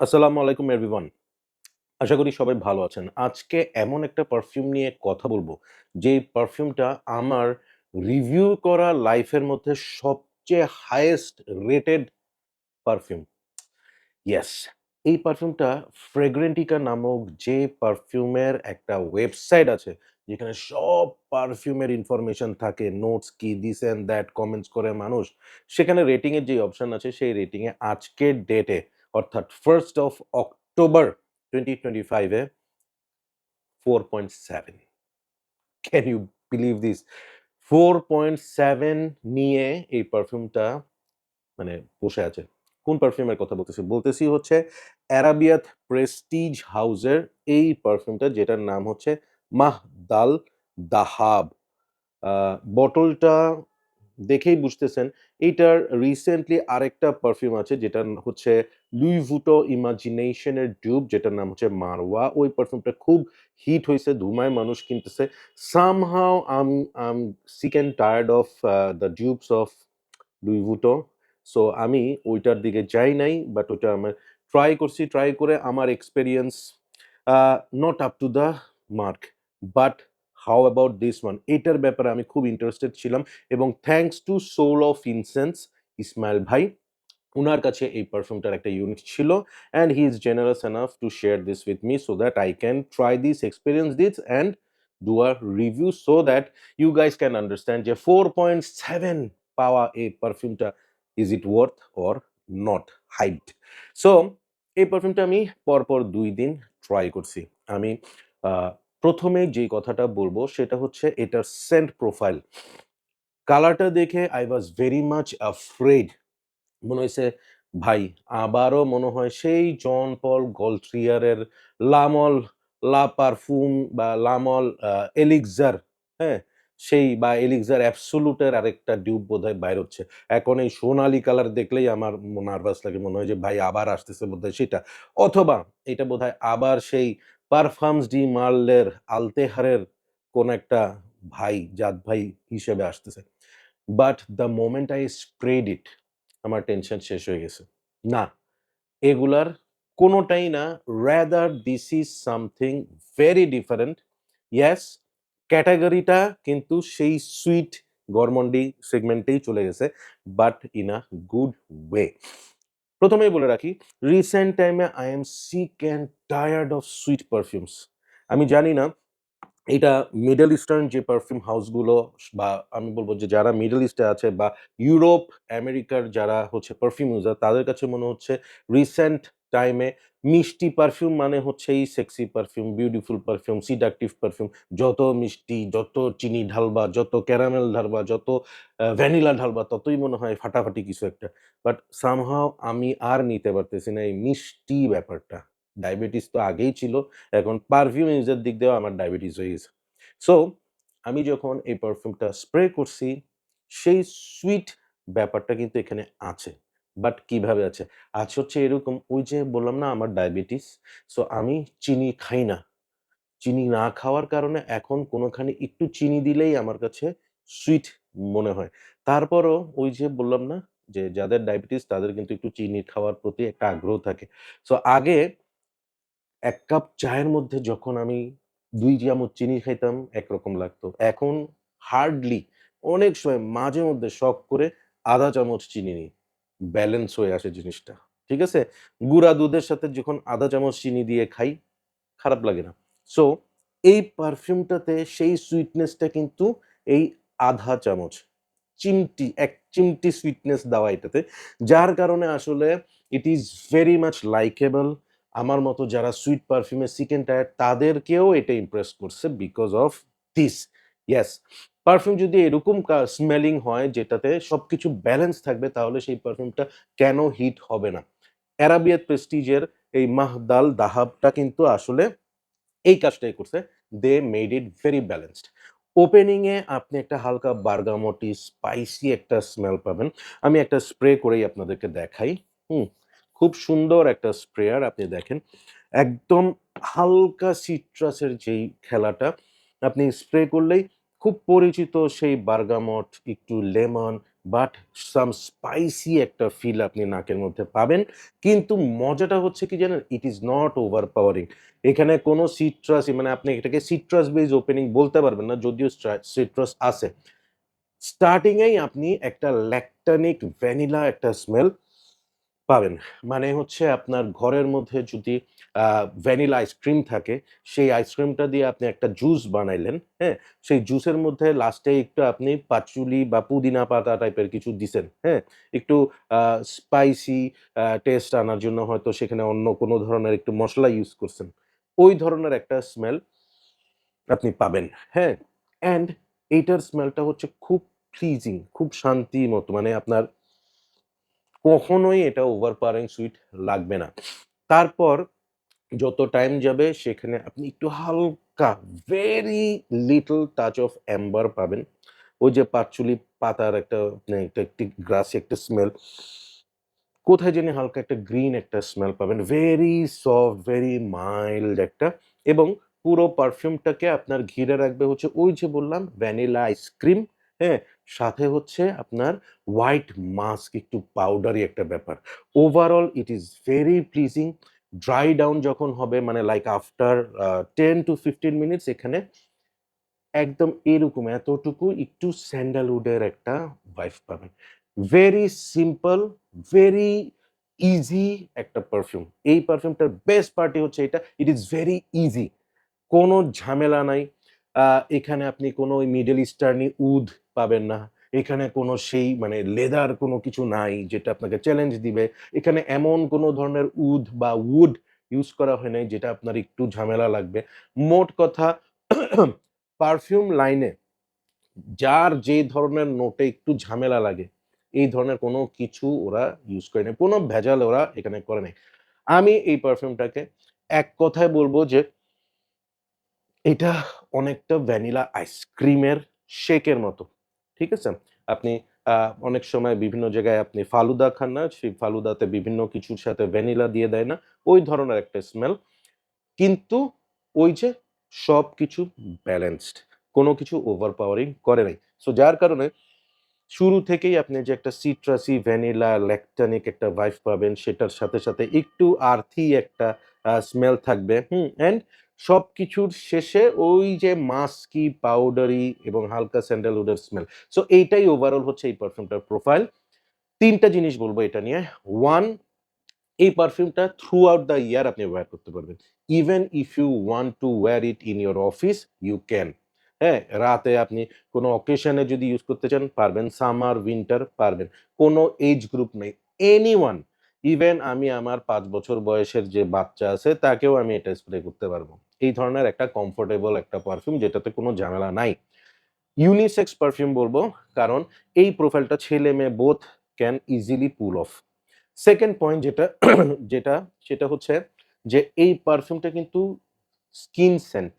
আসসালামু আলাইকুম এভরিওয়ান। আশা করি সবাই ভালো আছেন। আজকে এমন একটা পারফিউম নিয়ে কথা বলব যেই পারফিউমটা আমার রিভিউ করা লাইফের মধ্যে সবচেয়ে হাইয়েস্ট রেটেড পারফিউম। ইয়েস! এই পারফিউমটা ফ্রেগ্রেন্টিকা নামক যে পারফিউমের একটা ওয়েবসাইট আছে, যেখানে সব পারফিউমের ইনফরমেশন থাকে, নোটস কি, দিস অ্যান্ড দ্যাট কমেন্টস করে মানুষ। সেখানে রেটিংয়ের যে অপশান আছে, সেই রেটিংয়ে আজকের ডেটে অর্থাৎ ফার্স্ট অফ অক্টোবর 2025 এ 4.7 ক্যান ইউ বিলিভ দিস? 4.7 নিয়ে এই পারফিউমটা মানে বসে আছে। কোন পারফিউমের কথা বলতেছি? বলতেছি হচ্ছে অ্যারাবিয়াত প্রেস্টিজ হাউসের এই পারফিউমটা যেটার নাম হচ্ছে মাহদাল দাহাব। আ বটলটা দেখেই বুঝতেছেন এইটার রিসেন্টলি আরেকটা পারফিউম আছে যেটা হচ্ছে লুই ভুটো ইমাজিনেশন এর যেটার নাম হচ্ছে মারওয়া। ওই পারফিউমটা খুব হিট হয়েছে ধুমায় মানুষ কিনতেছে। Somehow um um sick and tired of the dupes of Louis Vuitton. So আমি ওইটার দিকে যাই নাই। বাট ওইটা আমার ট্রাই করছি। ট্রাই করে আমার experience not up to the mark. But how about this one? এটার ব্যাপারে আমি খুব ইন্টারেস্টেড ছিলাম এবং thanks to soul of incense Ismail ভাই। ওনার কাছে এই পারফিউমটার একটা ইউনিট ছিল and he is generous enough to share this with me so that I can try this, experience this and do our review so that you guys can understand যে 4.7 পাওয়া এই পারফিউমটা is it worth or not hyped? So এই পারফিউমটা আমি পরপর দুই দিন try করছি। আমি আ ১ম এ যেই কথাটা বলব সেটা হচ্ছে এটার সেন্ট প্রোফাইল। কালারটা দেখে I was very much afraid. মনে হয়েছে ভাই আবারও মনে হয় সেই জন পল গল্ট্রিয়ারের লামল লা পারফুম বা লামল এলিক্সার, হ্যাঁ? সেই বা এলিক্সার অ্যাবসোলুট এর আরেকটা ডিউপ বোধহয় বাইর হচ্ছে। এখন এই সোনালি কালার দেখলেই আমার নার্ভাস লাগে। মনে হয় যে ভাই আবার আসতেছে বোধহয় সেটা। অথবা এটা বোধহয় আবার সেই পারফামস ডি মার্লের আলতেহারের কোন একটা ভাই, জাত ভাই হিসেবে আসতেছে। But the moment I spread it আমার টেনশন শেষ হয়ে গেছে। না, এগুলার কোনোটাই না। Rather this is something very different. Yes ক্যাটাগরিটা কিন্তু সেই সুইট গরমন্ডি সেগমেন্টেই চলে গেছে। But in a good way. ১ম এই বলে রাখি, রিসেন্ট টাইমে I am sick and tired of sweet perfumes. আমি জানি না এটা মিডল ইস্টার্ন যে পারফিউম হাউসগুলো বা আমি বলব যে যারা মিডল ইস্টে আছে বা ইউরোপ, আমেরিকার যারা হচ্ছে পারফিউম ইউজার তাদের কাছে মনে হচ্ছে রিসেন্ট টাইমে মিষ্টি পারফিউম মানে হচ্ছে এই sexy perfume, beautiful perfume, seductive perfume. যত মিষ্টি, যত চিনি ঢালবা, যত ক্যারামেল ঢালবা, যত ভ্যানিলা ঢালবা ততই মনে হয় ফাটাফাটি কিছু একটা। বাট সামহাও আমি আর নিতে পারতেছি না এই মিষ্টি ব্যাপারটা। ডায়াবেটিস তো আগেই ছিল। এখন পারফিউম ইউজের দিক দিয়েও আমার ডায়াবেটিস হয়ে গেছে। সো আমি যখন এই পারফিউমটা স্প্রে করছি, সেই সুইট ব্যাপারটা কিন্তু এখানে আছে। বাট কীভাবে আছে? আজ হচ্ছে এরকম, ওই যে বললাম না আমার ডায়াবেটিস। সো আমি চিনি খাই না। চিনি না খাওয়ার কারণে এখন কোনখানে একটু চিনি দিলেই আমার কাছে সুইট মনে হয়। তারপরও ওই যে বললাম না, যে যাদের ডায়াবেটিস তাদের কিন্তু একটু চিনি খাওয়ার প্রতি একটা আগ্রহ থাকে। সো আগে এক কাপ চায়ের মধ্যে যখন আমি দুই চামচ চিনি খাইতাম, একরকম লাগতো। এখন হার্ডলি অনেক সময় মাঝে মধ্যে শখ করে আধা চামচ চিনি নিই। ব্যালেন্স হয়ে আসে জিনিসটা। ঠিক আছে? গুঁড়া দুধের সাথে যখন ০.৫ চামচ চিনি দিয়ে খাই, খারাপ লাগে না। সো এই পারফিউমটাতে সেই সুইটনেসটা কিন্তু এই আধা চামচ। চিমটি এক চিমটি সুইটনেস দেওয়া এটাতে। যার কারণে আসলে it is very much likeable. আমার মতো যারা সুইট পারফিউমে সিক টায়ার তাদেরকেও এটা ইমপ্রেস করছে because of this. Yes, perfume যদি এরকম স্মেলিং হয়, যেটাতে সবকিছু ব্যালেন্স থাকবে, তাহলে সেই পারফিউমটা কেন হিট হবে না? অ্যারাবিয়াত প্রেস্টিজের এই মাহদাল দাহাবটা কিন্তু আসলে এই কাজটাই করছে। They made it very balanced. Opening এ আপনি একটা হালকা বার্গামটি স্পাইসি একটা স্মেল পাবেন। আমি একটা স্প্রে করেই আপনাদেরকে দেখাই। হুম? খুব সুন্দর একটা স্প্রেয়ার আপনি দেখেন। একদম হালকা সিট্রাসের যেই খেলাটা, আপনি স্প্রে করলেই খুব পরিচিত সেই বার্গামট, একটু লেমন, বাট সাম স্পাইসি একটা ফিল আপনি নাকের মধ্যে পাবেন। কিন্তু মজাটা হচ্ছে কি জানেন? It is not overpowering এখানে কোনো সিট্রাস মানে আপনি এটাকে সিট্রাস বেজ ওপেনিং বলতে পারবেন না যদিও সিট্রাস আছে। স্টার্টিংয়েই আপনি একটা ল্যাকটানিক ভ্যানিলা একটা স্মেল পাবেন। মানে হচ্ছে আপনার ঘরের মধ্যে যদি ভ্যানিলা আইসক্রিম থাকে, সেই আইসক্রিমটা দিয়ে আপনি একটা জুস বানাইলেন হ্যাঁ? সেই জুসের মধ্যে লাস্টে একটু আপনি পাচুলি বা পুদিনা পাতা টাইপের কিছু দিছেন হ্যাঁ? একটু স্পাইসি টেস্ট আনার জন্য হয়তো সেখানে অন্য কোনো ধরনের একটু মশলা ইউজ করছেন। ওই ধরনের একটা স্মেল আপনি পাবেন হ্যাঁ? অ্যান্ড এইটার স্মেলটা হচ্ছে খুব প্লিজিং খুব শান্তি মতো। মানে আপনার কখনোই এটা ওভার পাওয়ারিং সুইট লাগবে না। তারপর যত টাইম যাবে, সেখানে আপনি একটু হালকা very little touch of amber পাবেন। ওই যে পাঁচচুলি পাতার একটা মানে একটা, একটি গ্রাসি একটা স্মেল কোথায় জানি হালকা একটা গ্রিন একটা স্মেল পাবেন। ভেরি সফট ভেরি মাইল্ড একটা। এবং পুরো পারফিউমটাকে আপনার ঘিরে রাখবে হচ্ছে ওই যে বললাম ভ্যানিলা আইসক্রিম হ্যাঁ? সাথে হচ্ছে আপনার হোয়াইট মাস্ক একটু পাউডারি একটা ব্যাপার। Overall it is very pleasing dry down যখন হবে মানে like after ten to fifteen minutes এখানে একদম এরকম, এতটুকু একটু স্যান্ডালউডের একটা ভাইফ পাবেন। ভেরি সিম্পল ভেরি ইজি একটা পারফিউম এই পারফিউমটার বেস্ট পার্টি হচ্ছে এটা। ইট ইজ ভেরি ইজি কোনো ঝামেলা নাই। এখানে আপনি কোনো ওই মিডল ইস্টার্নি উদ পাবেন না। এখানে কোনো সেই মানে লেদার কোনো কিছু নাই যেটা আপনাকে চ্যালেঞ্জ দিবে। এখানে এমন কোনো ধরনের উদ বা উড ইউজ করা হয় নাই যেটা আপনার একটু ঝামেলা লাগবে। মোট কথা পারফিউম লাইনে যার যে ধরনের নোটে একটু ঝামেলা লাগে, এই ধরনের কোনো কিছু ওরা ইউজ করে নেই। কোনো ভেজাল ওরা এখানে করে নেই। আমি এই পারফিউমটাকে এক কথায় বলব যে এটা অনেকটা ভ্যানিলা আইসক্রিমের শেকের মতো, ঠিক আছে? আপনি অনেক সময় বিভিন্ন জায়গায় আপনি ফালুদা খান না, সেই ফালুদাতে বিভিন্ন কিছুর সাথে ভ্যানিলা দিয়ে দেয় না, ওই ধরনের একটা স্মেল কিন্তু ওই যে সব কিছু ব্যালেন্সড কোনো কিছু ওভার পাওয়ারিং করে নাই। সো যার কারণে শুরু থেকেই আপনি যে একটা সিট্রাসি ভ্যানিলা ল্যাকটানিক একটা ভাইফ পাবেন, সেটার সাথে সাথে একটু আর্থি একটা স্মেল থাকবে, হুম অ্যান্ড সব কিছুর শেষে ওই যে মাস্কি, পাউডারি এবং হালকা স্যান্ডেলউডের স্মেল সো এইটাই ওভারঅল হচ্ছে এই পারফিউমটার প্রোফাইল তিনটা জিনিস বলব এটা নিয়ে। ওয়ান এই পারফিউমটা থ্রু আউট দ্য ইয়ার আপনি ব্যবহার করতে পারবেন। Even if you want to wear it in your office you can হ্যাঁ রাতে আপনি কোনো অকেশনে যদি ইউজ করতে চান, পারবেন। সামার উইন্টার পারবেন। কোনো এজ গ্রুপ নেই। এনি ওয়ান ইভেন আমি আমার পাঁচ বছর বয়সের যে বাচ্চা আছে, তাকেও আমি এটা স্প্রে করতে পারব। এই ধরনের একটা কমফোর্টেবল একটা পারফিউম যেটাতে কোনো ঝামেলা নাই। ইউনিসেক্স পারফিউম বলব, কারণ এই প্রোফাইলটা ছেলে মেয়ে both can easily pull off second point যেটা যেটা, সেটা হচ্ছে যে এই পারফিউমটা কিন্তু স্কিন সেন্ট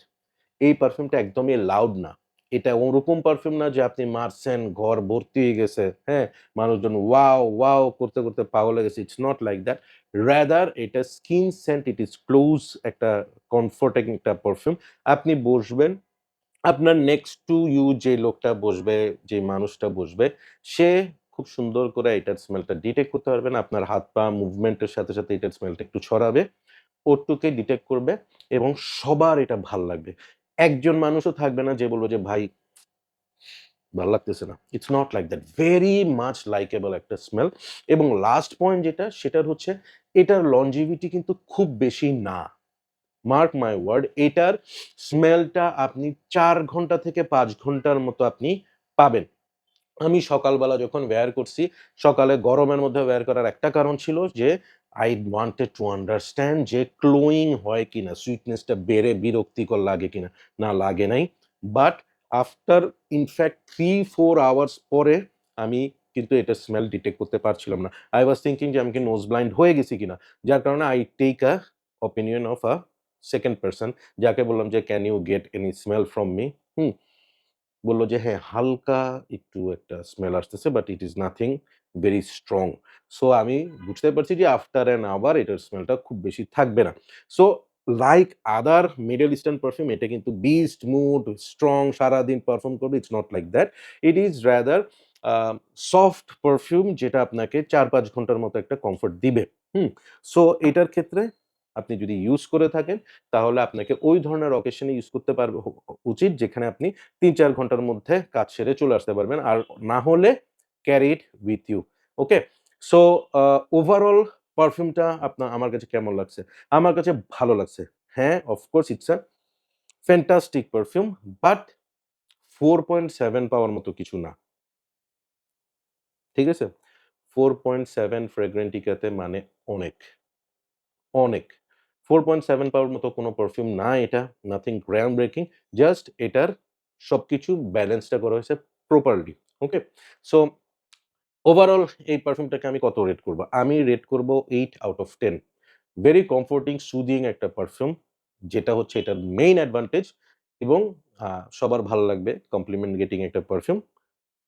এই পারফিউমটা একদমই লাউড না। এটা ওরকম পারফিউম না যে আপনি মারছেন, ঘর ভর্তি হয়ে গেছে হ্যাঁ? মানুষজন, ওয়াও ওয়াও করতে করতে পাগল গেছে। It's not like that rather এটা skin scent it is close একটা কমফোর্টিং একটা পারফিউম আপনি বসবেন, আপনার নেক্সট টু ইউ যে লোকটা বসবে, যে মানুষটা বসবে, সে খুব সুন্দর করে এটার স্মেলটা ডিটেক্ট করতে পারবেন আপনার হাত পা মুভমেন্টের সাথে সাথে এটার স্মেলটা একটু ছড়াবে, ওটুকে ডিটেক্ট করবে এবং সবার এটা ভালো লাগবে। একজন মানুষও থাকবে না যে বলব যে, ভাই, ভালো লাগতেছে না। It's not like that very much likeable একটা স্মেল এবং লাস্ট পয়েন্ট যেটা, সেটার হচ্ছে, এটার লঞ্জিভিটি কিন্তু খুব বেশি না। মার্ক মাই ওয়ার্ড এটার স্মেলটা আপনি চার ঘণ্টা থেকে পাঁচ ঘণ্টার মতো আপনি পাবেন। আমি সকালবেলা যখন ওয়্যার করছি, সকালে গরমের মধ্যে ওয়্যার করার একটা কারণ ছিল যে আই ওয়ান্টেড টু আন্ডারস্ট্যান্ড যে ক্লোয়িং হয় কিনা সুইটনেসটা বেড়ে, বিরক্তিকর লাগে কিনা, না লাগে নাই। But after in fact three four hours পরে আমি কিন্তু এটা স্মেল ডিটেক্ট করতে পারছিলাম না। আই ওয়াজ থিঙ্কিং যে আমি কি নোজ ব্লাইন্ড হয়ে গেছি কিনা। যার কারণে I take a opinion of a second person যাকে বললাম যে can you get any smell from me hmm. বলল যে হ্যাঁ হালকা একটু একটা স্মেল আসতেছে but it is nothing very strong so আমি বুঝতে পারছি যে আফটার অ্যান আওয়ার এটার স্মেলটা খুব বেশি থাকবে না so like other middle eastern perfume এটা কিন্তু বিস্ট মুড স্ট্রং সারাদিন পারফর্ম করবে it's not like that it is rather soft perfume যেটা আপনাকে ৪-৫ ঘণ্টার মতো একটা কমফোর্ট দিবে। হুম? সো এটার ক্ষেত্রে আপনি যদি ইউজ করে থাকেন, তাহলে আপনাকে ওই ধরনের অকেশন ইউজ করতে পারবে, উচিত যেখানে আপনি ৩-৪ ঘণ্টার মধ্যে কাজ সেরে চলে আসতে পারবেন। আর না হলে carry it with you. Okay? So overall পারফিউমটা আপনা আমার কাছে কেমন লাগছে? আমার কাছে ভালো লাগছে। হ্যাঁ, of course it's a fantastic perfume but 4.7 power মতো কিছু না। ঠিক আছে? 4.7 ফ্র্যাগ্রেন্টিকাতে মানে অনেক। অনেক। 4.7 পাওয়ার মতো কোনো পারফিউম না এটা। Nothing ground breaking. জাস্ট এটার সবকিছু ব্যালেন্সটা করা হয়েছে প্রপারলি। ওকে? সো ওভারঅল এই পারফিউমটাকে আমি কত রেট করব? আমি রেট করব 8 out of 10 very comforting, soothing একটা পারফিউম যেটা হচ্ছে এটার মেইন অ্যাডভান্টেজ এবং সবার ভালো লাগবে কমপ্লিমেন্ট গেটিং একটা perfume.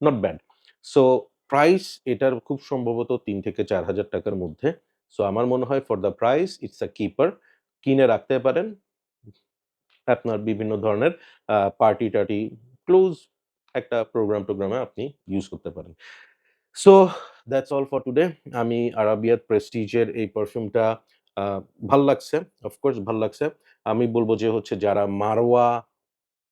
Not bad. So price এটার খুব সম্ভবত ৩ থেকে ৳৪,০০০ টাকার মধ্যে। সো আমার মনে হয় for the price it's a keeper. কিনে রাখতে পারেন। আপনার বিভিন্ন ধরনের পার্টি-টার্টি ক্লোজ একটা প্রোগ্রাম-টোগ্রামে আপনি ইউজ করতে পারেন। So that's all for today. আমি আরাবিয়াত প্রেস্টিজের এই পারফিউমটা ভালো লাগছে। অফ কোর্স ভালো লাগছে। আমি বলব যে হচ্ছে যারা মারওয়া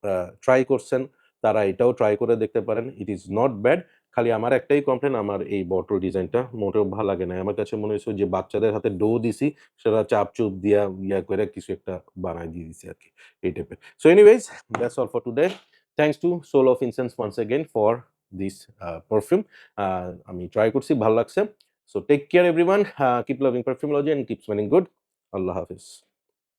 আ ট্রাই করছেন তারা এটাও ট্রাই করে দেখতে পারেন। It is not bad. খালি আমার একটাই কমপ্লেন আমার এই বটল ডিজাইনটা মোটেও ভালো লাগে নাই। আমার কাছে মনে হয়েছে যে বাচ্চাদের হাতে ডো দিছি, সেটা চাপ-চুপ দিয়া ইয়া করে কিছু একটা বানায় দিয়ে দিছি আর কি এই টাইপের। So anyways that's all for today. Thanks to soul of incense once again for this perfume. আ আমি ট্রাই করছি, ভালো লাগছে। So take care everyone. Keep loving perfumology and keep smelling good. আল্লাহ হাফেজ।